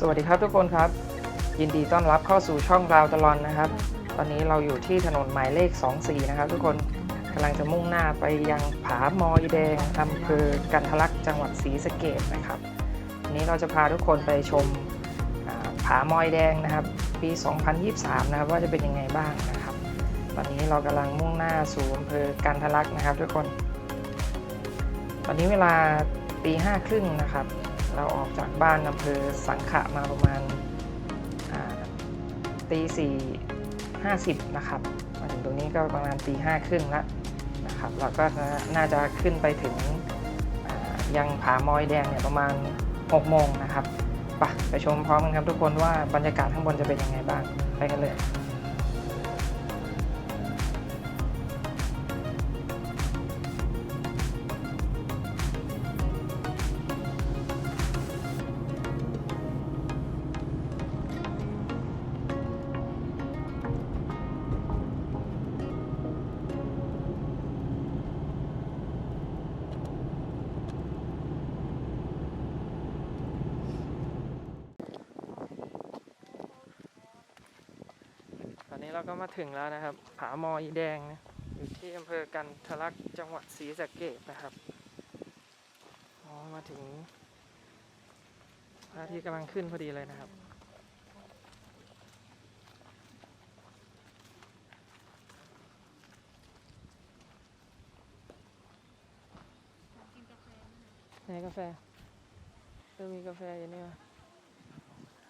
สวัสดีครับทุกคนครับ ยินดีต้อนรับเข้าสู่ช่องราวตลอนนะครับ ตอนนี้เราอยู่ที่ถนนหมายเลข 24 นะครับ ทุกคนกำลังจะมุ่งหน้าไปยังผามอยแดงอำเภอกันทลักจังหวัดศรีสะเกดนะครับวันนี้เราจะพาทุกคนไปชมอ่าผามอยแดงนะครับ ปี 2023 นะครับว่าจะเป็นยังไงบ้างนะครับ ตอนนี้เรากำลังมุ่งหน้าสู่อำเภอกันทลักนะครับ ทุกคน ตอนนี้เวลาตีห้าครึ่งนะครับ เราออกจากบ้านอำเภอสังขะมาประมาณตีสี่ห้าสิบนะครับ มาถึงตรงนี้ก็ประมาณตีห้าครึ่งแล้วนะครับ เราก็น่าจะขึ้นไปถึงยังผามอยแดงเนี่ยประมาณ6โมงนะครับไปไปชมพร้อมกันครับทุกคนว่าบรรยากาศข้างบนจะเป็นยังไงบ้าง ไปกันเลย เราก็มาถึงแล้วนะครับ ผามออีแดงนะอยู่ที่อำเภอกันทะลักจังหวัดศรีสะเกดนะครับอ๋อมาถึงพระอาทิตย์กำลังขึ้นพอดีเลยนะครับไหนกาแฟเออมีกาแฟอยู่นี่วะ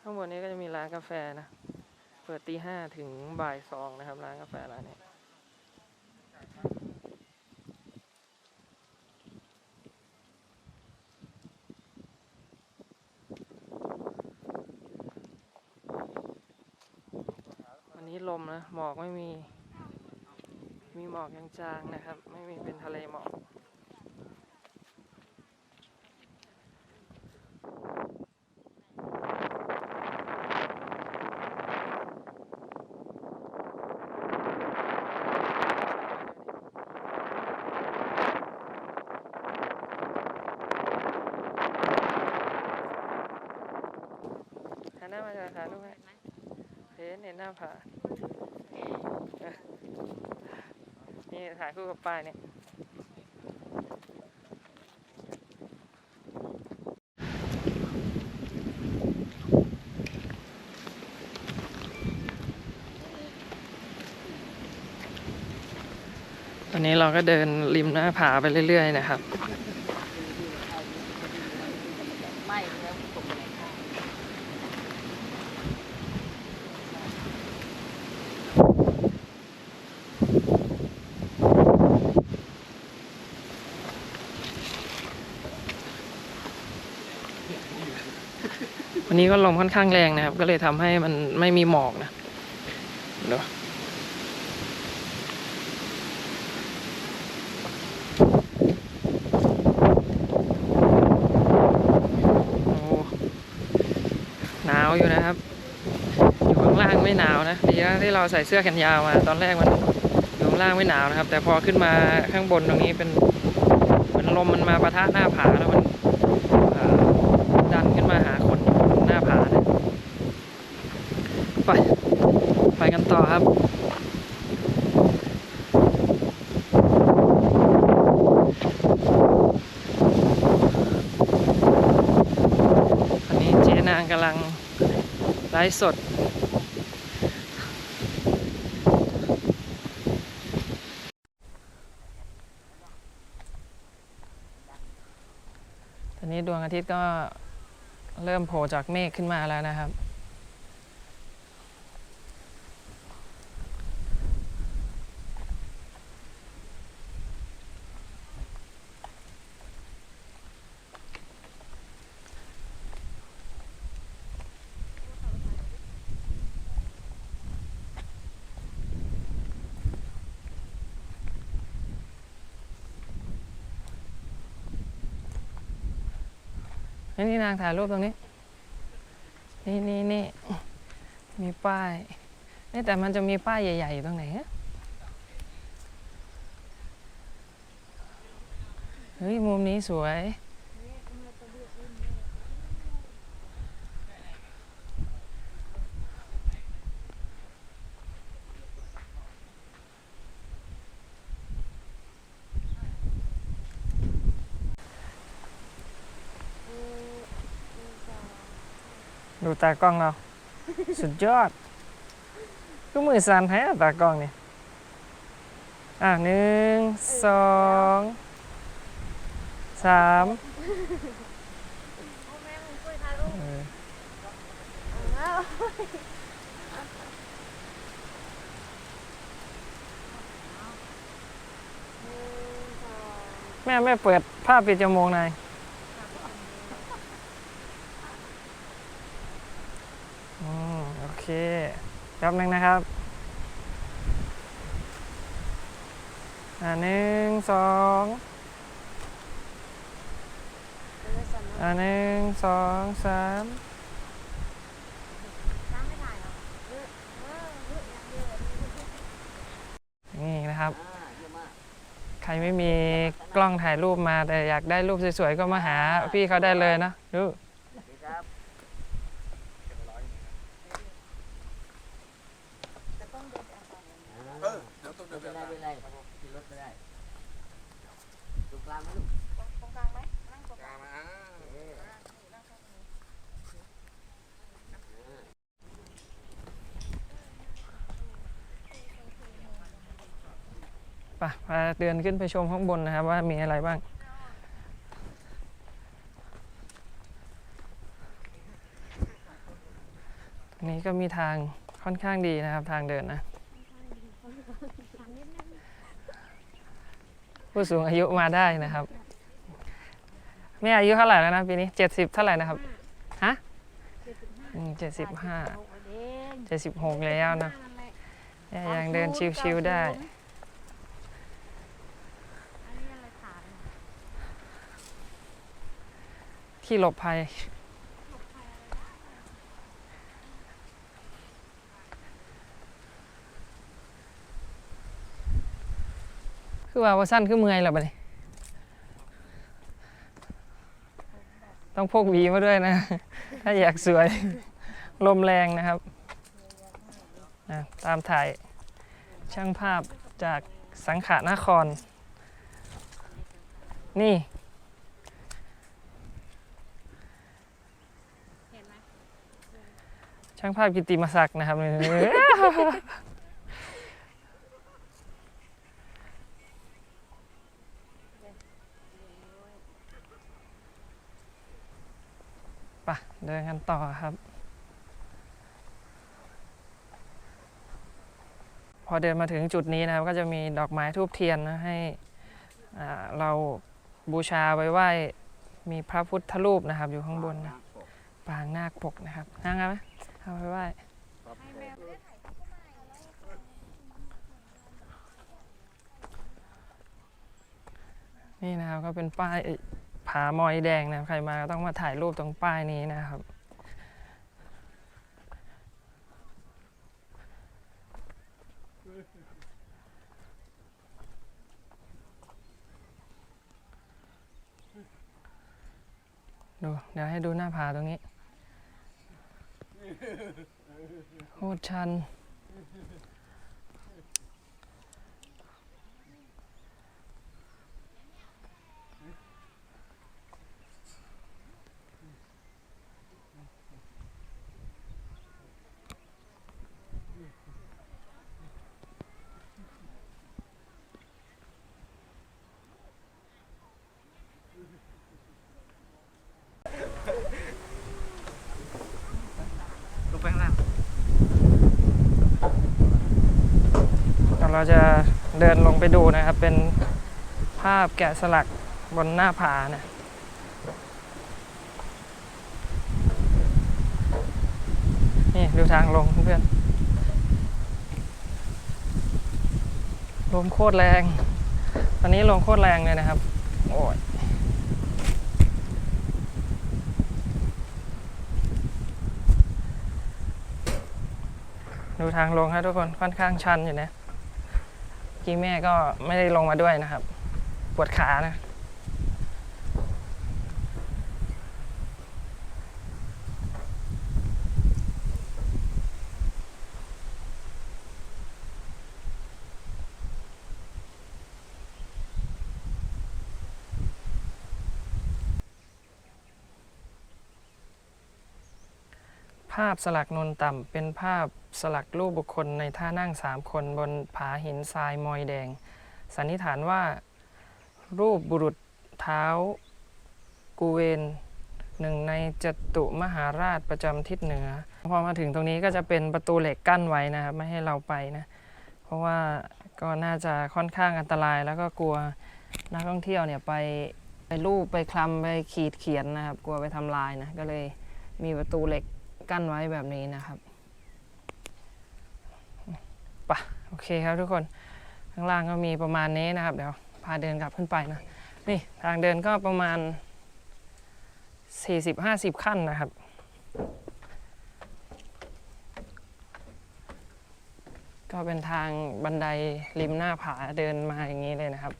ข้างบนนี้ก็จะมีร้านกาแฟนะ เปิดตีห้าถึงบ่ายสองนะครับร้านกาแฟร้านนี้วันนี้ลมนะ หมอกไม่มี มีหมอกจางๆนะครับ ไม่มีเป็นทะเลหมอก หันหน้ามาถ่ายรูปให้เหน้าผาเออนี่ถ่ายคู่กับป้ายเนี่ยตอนนี้เราก็เดินริมหน้าผาไปเรื่อย ๆ นะครับ ไม่แล้วตกไหนค่ะ วันนี้ก็ลมค่อนข้างแรงนะครับ ก็เลยทำให้มันไม่มีหมอกนะเดี๋ยวโอ้หนาวอยู่นะครับ อยู่ข้างล่างไม่หนาวนะดีนะที่เราใส่เสื้อแขนยาวมา ตอนแรกมันอยู่ข้างล่างไม่หนาวนะครับ แต่พอขึ้นมาข้างบนตรงนี้เป็นเหมือนลมมันมาปะทะหน้าผาแล้วมันเอ่อดันขึ้นมาหาคนอยู่หน้าผาเนี่ยไป ไปกันต่อครับ อันนี้เจ๊นางกำลังไลฟ์สด ตอนนี้ดวงอาทิตย์ก็เริ่มโผล่จากเมฆขึ้นมาแล้วนะครับ นี่นี่นางถ่ายรูปตรงนี้ นี่นี่นี่มีป้ายนี่แต่มันจะมีป้ายใหญ่ๆอยู่ตรงไหนฮะเฮ้ยมุมนี้สวย ตากล้องเรา สุดยอด ก็มือสั่นแท้ตากล้องนี่อะหนึ่งสองสามเออแม่แม่เปิดภาพปิดจมูกหน่อยอืมโอ เคแป๊บนึงนะครับอ่าหนึ่งสองอ่าหนึ่งสองสามนี่นะครับ ใครไม่มีกล้องถ่ายรูปมาแต่อยากได้รูปสวยๆ ก็มาหาพี่เขาได้เลยนะดู เออเดี๋ยวต้องเดิน ไม่ ไป ได้ ตาม ไม่ได้ขี่รถไม่ได้ตรงกลางไหมลูก กลางมาอ่า ไปพาเดินขึ้นไปชมข้างบนนะครับ ว่ามีอะไรบ้าง ตรงนี้ก็มีทางค่อนข้างดีนะครับทางเดินนะ ผู้สูงอายุมาได้นะครับแม่อายุเท่าไหร่แล้วนะปีนี้เจ็ดสิบเท่าไหร่นะครับฮะเจ็ดสิบห้าเจ็ดสิบหกแล้วนะยังเดินชิวๆได้ ที่หลบภัย คือว่าว่าสั้นคือเมื่อยแล้วบัดนี้ ต้องพกหวีมาด้วยนะ ถ้าอยากสวย ลมแรงนะครับนะตามถ่ายช่างภาพจากสังขานคร นี่ ช่างภาพกิตติมศักดิ์นะครับไปะเดินกันต่อครับ พอเดินมาถึงจุดนี้นะครับ ก็จะมีดอกไม้ทูบเทียนนะให้อ่าเราบูชาไว้ไหว้มีพระพุทธรูปนะครับ อยู่ข้างบนนะปางนาคปกนะครับนั่งกันไหม เอาไปไหว้นี่นะครับก็เป็นป้ายผามอยแดงนะครับใครมาก็ต้องมาถ่ายรูปตรงป้ายนี้นะครับดูเดี๋ยวให้ดูหน้าผาตรงนี้ โคตรชัน ลงไปข้างล่าง เราจะเดินลงไปดูนะครับ เป็นภาพแกะสลักบนหน้าผาเนี่ยนี่ ดูทางลงเพื่อนลมโคตรแรง ตอนนี้ลมโคตรแรงเลยนะครับ โอ้ยดูทางลงครับทุกคนค่อนข้างชันอยู่นะ กี้แม่ก็ไม่ได้ลงมาด้วยนะครับ ปวดขานะาพสลักนนต่ำ เป็นภาพสลักรูปบุคคลในท่านั่งสามคนบนผาหินทรายมอยแดง สันนิษฐานว่า รูปบุรุษเท้ากูเวนหนึ่งในจตุมหาราชประจำทิศเหนือ พอมาถึงตรงนี้ก็จะเป็นประตูเหล็กกั้นไว้นะครับ ไม่ให้เราไปนะ เพราะว่าก็น่าจะค่อนข้างอันตรายแล้วก็กลัวนักท่องเที่ยวเนี่ยไปไปรูปไปคลำไปขีดเขียนนะครับ กลัวไปทำลายนะ ก็เลยมีประตูเหล็ก กั้นไว้แบบนี้นะครับปะโอเคครับทุกคนข้างล่างก็มีประมาณนี้นะครับ เดี๋ยวพาเดินกลับขึ้นไปนะนี่ทางเดินก็ประมาณ 40-50 ขั้นนะครับก็เป็นทางบันไดริมหน้าผาเดินมาอย่างนี้เลยนะครับ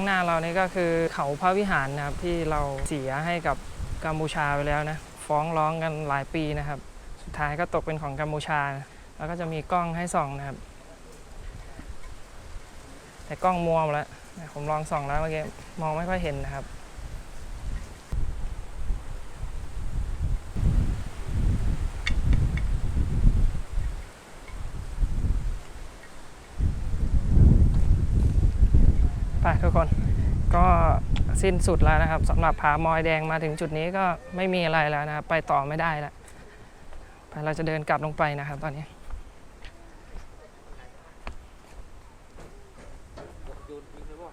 างหน้าเรานี่ก็คือเขาพระวิหารนะครับที่เราเสียให้กับกัมพูชาไปแล้วนะฟ้องร้องกันหลายปีนะครับ สุดท้ายก็ตกเป็นของกัมพูชานะแล้วก็จะมีกล้องให้ส่องนะครับ แต่กล้องมัวหมดแล้วผมลองส่องแล้วเมื่อกี้มองไม่ค่อยเห็นนะครับ ไปทุกคนก็ สิ้นสุดแล้วนะครับสำหรับผามอยแดงมาถึงจุดนี้ก็ไม่มีอะไรแล้วนะครับ ไปต่อไม่ได้แล้วไปเราจะเดินกลับลงไปนะครับตอนนี้ โยนทิ้งเลยบ่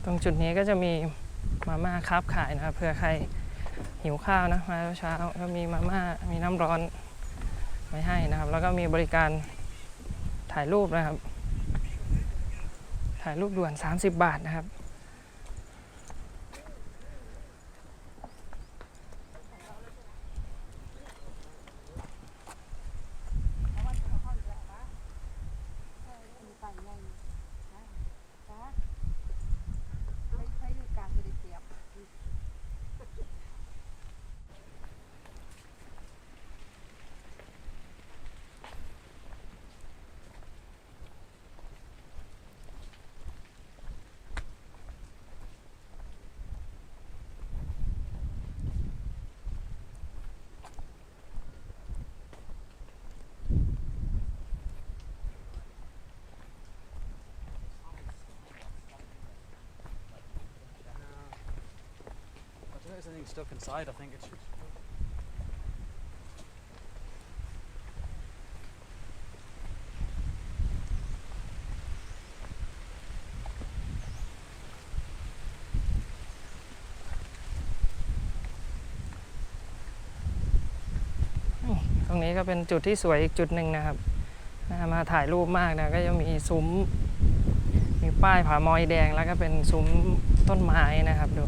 ต รงจุดนี้ก็จะมีมาม่าคับขายนะครับเพื่อใครหิวข้าวนะมาเช้าก็มีมาม่ามีน้ำร้อนไว้ให้นะครับ แล้วก็มีบริการถ่ายรูปนะครับ ถ่ายรูปด่วน 30 บาทนะครับ I don't think there's anything stuck inside. I think it's just. ตรงนี้ก็เป็นจุดที่สวยอีกจุดหนึ่งนะครับ มาถ่ายรูปมากนะ ก็จะมีซุ้ม มีป้ายผามอยแดงแล้วก็เป็นซุ้มต้นไม้นะครับดู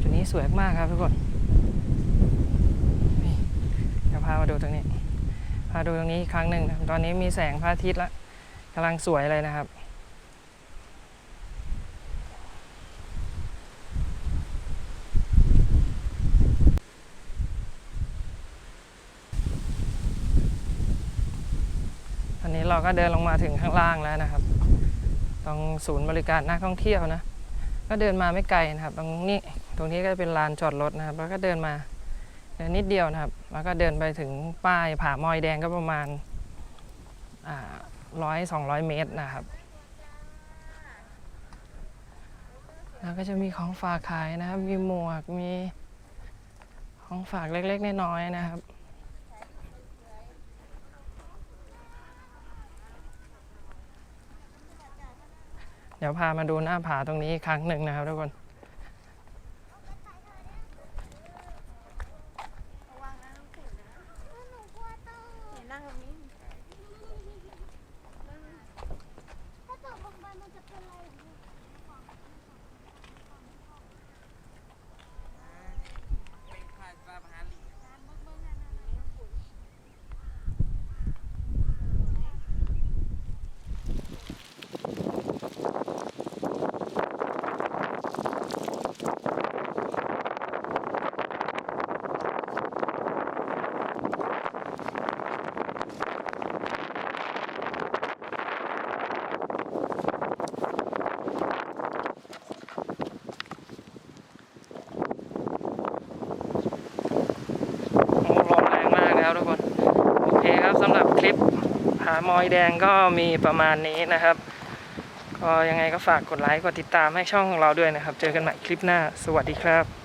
จุดนี้สวยมากครับทุกคนนี่เดี๋ยวพามาดูตรงนี้ พาดูตรงนี้อีกครั้งหนึ่งนะตอนนี้มีแสงพระอาทิตย์ล้วกำลังสวยเลยนะครับตอนนี้เราก็เดินลงมาถึงข้างล่างแล้วนะครับ ตรงศูนย์บริการนักท่องเที่ยวนะ ก็เดินมาไม่ไกลนะครับ ตรงนี้ ตรงนี้ก็เป็นลานจอดรถนะครับ แล้วก็เดินมาเดินนิดเดียวนะครับ แล้วก็เดินไปถึงป้ายผามอยแดงก็ประมาณร้อยสองร้อยเมตรนะครับ แล้วก็จะมีของฝากขายนะครับ มีหมวก มีของฝากเล็กๆน้อยๆนะครับเดี๋ยวพามาดูหน้าผาตรงนี้อีกครั้งหนึ่งนะครับทุกคน นั่งตรงนี้ ถ้าตกลงไปมันจะเป็นอะไรอย่างนี้ เป็นผ่านปลาพาน โอ้ลมแรงมากนะครับทุกคน โอเคครับสำหรับคลิปผา มอยแดงก็มีประมาณนี้นะครับ ก็ยังไงก็ฝากกดไลค์กดติดตามให้ช่องของเราด้วยนะครับ เจอกันใหม่คลิปหน้า สวัสดีครับ